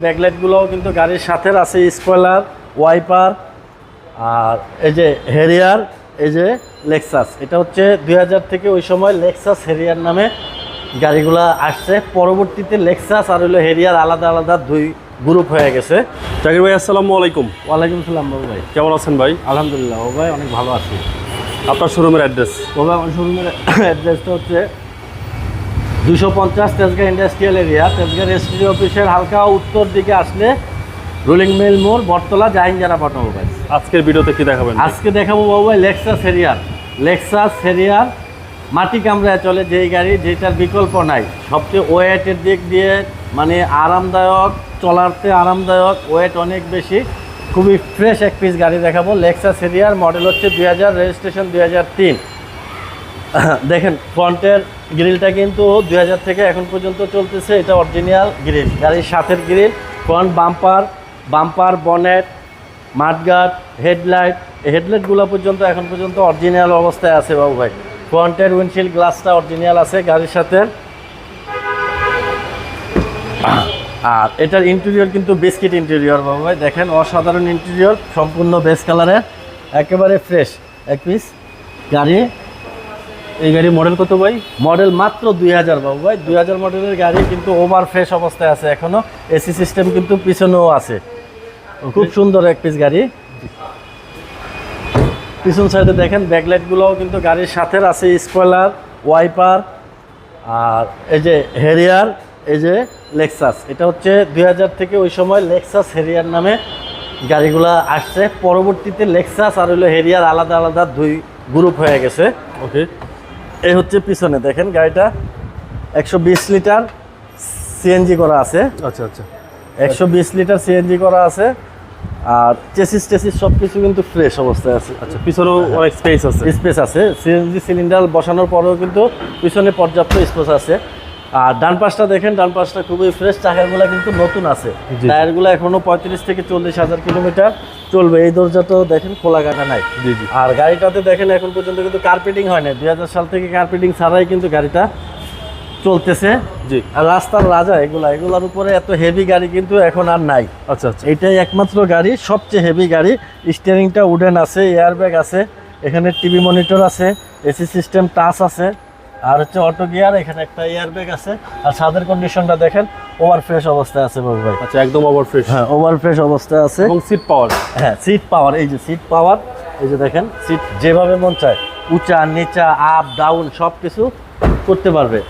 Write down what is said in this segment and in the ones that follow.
ব্যাকলাইটগুলোও কিন্তু গাড়ির সাথে আছে স্পয়লার ওয়াইপার আর এই যে হেরিয়ার এই যে লেক্সাস এটা হচ্ছে দুই হাজার থেকে ওই সময় লেক্সাস হেরিয়ার নামে গাড়িগুলো আসছে। পরবর্তীতে লেক্সাস আর হলো হেরিয়ার আলাদা আলাদা দুই গ্রুপ হয়ে গেছে। জাকির ভাই আসসালামু আলাইকুম। ওয়ালাইকুম সালাম বাবু ভাই। কেমন আছেন ভাই? আলহামদুলিল্লাহ ও ভাই অনেক ভালো আছি। আপনার শোরুমের অ্যাড্রেস ও ভাই আমার শোরুমের অ্যাড্রেসটা হচ্ছে দুশো পঞ্চাশ Tejgaon industrial area. Tejgaon registry অফিসের হালকা উত্তর দিকে আসলে রুলিং মিল মোড় বটতলা জাহিনজারা ভাই আজকের ভিডিওতে কি দেখাবেন? আজকে দেখাবো বাবু লেক্সাস হেরিয়ার লেক্সাস হেরিয়ার মাটি কামড়ায় চলে যেই গাড়ি যেটার বিকল্প নাই। সবচেয়ে ওয়েটের দিক দিয়ে মানে আরামদায়ক চলাতে আরামদায়ক ওয়েট অনেক বেশি। খুবই ফ্রেশ এক পিস গাড়ি দেখাবো। লেক্সাস হেরিয়ার মডেল হচ্ছে দুই হাজার রেজিস্ট্রেশন দুই হাজার তিন। দেখেন ফ্রন্টের গ্রিলটা কিন্তু দুই হাজার থেকে এখন পর্যন্ত চলতেছে। এটা অরিজিনাল গ্রিল গাড়ির সাথের grill front bumper bumper bonnet mudguard headlight হেডলাইটগুলো পর্যন্ত এখন পর্যন্ত অরিজিনাল অবস্থায় আছে বাবু ভাই। ফ্রন্টের উইন্ডশিল্ড গ্লাসটা অরিজিনাল আছে গাড়ির সাথে। আর এটার ইন্টেরিয়র কিন্তু বিস্কিট ইন্টেরিয়র বাবু ভাই। দেখেন, অসাধারণ ইন্টেরিয়র সম্পূর্ণ বেস কালারের একেবারে ফ্রেশ এক পিস গাড়ি এই গাড়ি মডেল কত ভাই? মডেল মাত্র দুই হাজার বাবু ভাই। দুই হাজার মডেলের গাড়ি কিন্তু ওভার ফ্রেশ অবস্থায় আছে এখনও। এসি সিস্টেম কিন্তু পিছনেও আছে। খুব সুন্দর এক পিস গাড়ি। পিছন সাইডে দেখেন ব্যাকলাইটগুলোও কিন্তু গাড়ির সাথে আছে স্পয়লার ওয়াইপার আর এই যে হেরিয়ার এই যে লেক্সাস এটা হচ্ছে দুই হাজার থেকে ওই সময় লেক্সাস হেরিয়ার নামে গাড়িগুলা আসছে। পরবর্তীতে লেক্সাস আর হলো হেরিয়ার আলাদা আলাদা দুই গ্রুপ হয়ে গেছে। ওকে এই হচ্ছে পিছনে দেখেন গাড়িটা। একশো বিশ লিটার সিএনজি করা আছে। আচ্ছা আচ্ছা। একশো বিশ লিটার সিএনজি করা আছে। আর চেসিস টেসিস সব কিছু কিন্তু ফ্রেশ অবস্থায় আছে। আচ্ছা পিছনেও অনেক স্পেস আছে। স্পেস আছে। সিএনজি সিলিন্ডার বসানোর পরেও কিন্তু পিছনে পর্যাপ্ত স্পেস আছে। আর ডান পাশটা দেখেন ডান পাশটা খুবই ফ্রেশ চাকাগুলো কিন্তু নতুন আছে। টায়ারগুলো এখনও পঁয়ত্রিশ থেকে চল্লিশ হাজার কিলোমিটার চলবে। এই দরজাটাও দেখেন খোলা কাটা নাই। আর গাড়িটাতে দেখেন এখন পর্যন্ত কিন্তু কার্পেটিং হয় না দুই হাজার সাল থেকে কার্পেটিং ছাড়াই কিন্তু গাড়িটা চলতেছে। জি। আর রাস্তার রাজা এগুলা এগুলার উপরে এত হেভি গাড়ি কিন্তু এখন আর নাই। আচ্ছা আচ্ছা। এটাই একমাত্র গাড়ি সবচেয়ে হেভি গাড়ি। স্টিয়ারিংটা উডেন আছে এয়ারব্যাগ আছে এখানে টিভি মনিটর আছে এসি সিস্টেম টাচ আছে। আর হচ্ছে অটো গিয়ার এখানে একটা এয়ারব্যাগ আছে। আর ছাদের কন্ডিশনটা দেখেন ওভার ফ্রেশ অবস্থায় আছে বাবু ভাই। আচ্ছা একদম ওভার ফ্রেশ হ্যাঁ ওভার ফ্রেশ অবস্থায় আছে। এবং সিট পাওয়ার হ্যাঁ সিট পাওয়ার এই যে সিট পাওয়ার এই যে দেখেন সিট যেভাবে মন চায় উঁচা নিচা আপ ডাউন সব কিছু করতে পারবে।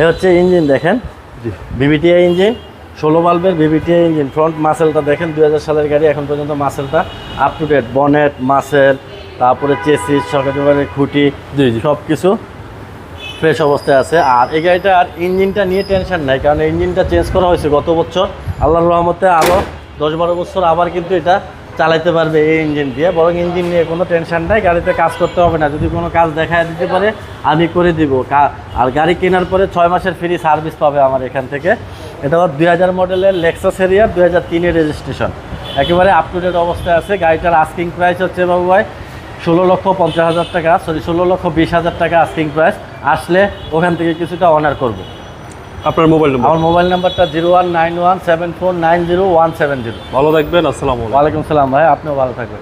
এ হচ্ছে ইঞ্জিন দেখেন। জি। বিবিটিআই ইঞ্জিন ষোলো বাল্বের বিবিটিআই ইঞ্জিন ফ্রন্ট মাসেলটা দেখেন দু হাজার সালের গাড়ি এখন পর্যন্ত মাসেলটা up to date bonnet muscle তারপরে চেসিস সকালে খুঁটি সব কিছু ফ্রেশ অবস্থায় আছে। আর এই গাড়িটার ইঞ্জিনটা নিয়ে টেনশন নাই কারণ ইঞ্জিনটা চেঞ্জ করা হয়েছে গত বছর। আল্লাহর রহমতে আরও দশ বারো বছর আবার কিন্তু এটা চালাইতে পারবে এই ইঞ্জিন দিয়ে। বরং ইঞ্জিন নিয়ে কোনো টেনশন নাই গাড়িতে কাজ করতে হবে না। যদি কোনো কাজ দেখায় দিতে পারে আমি করে দিব। আর গাড়ি কেনার পরে ছয় মাসের ফ্রি সার্ভিস পাবে আমার এখান থেকে। এটা হচ্ছে দুই হাজার মডেলের লেক্সাস এরিয়ার দুই হাজার তিনের রেজিস্ট্রেশন একেবারে আপ টু ডেট অবস্থায় আছে। গাড়িটার আস্কিং প্রাইস হচ্ছে বাবু ভাই ষোলো লক্ষ পঞ্চাশ হাজার টাকা সরি ষোলো লক্ষ বিশ হাজার টাকা আস্কিং প্রাইস আসলে ওখান থেকে কিছুটা অনার করব। আপনার মোবাইল নম্বর আমার মোবাইল নাম্বারটা zero one nine one seven four nine zero one seven zero ভালো থাকবেন আসসালামু আলাইকুম। ওয়ালাইকুম সালাম ভাই আপনিও ভালো থাকবেন।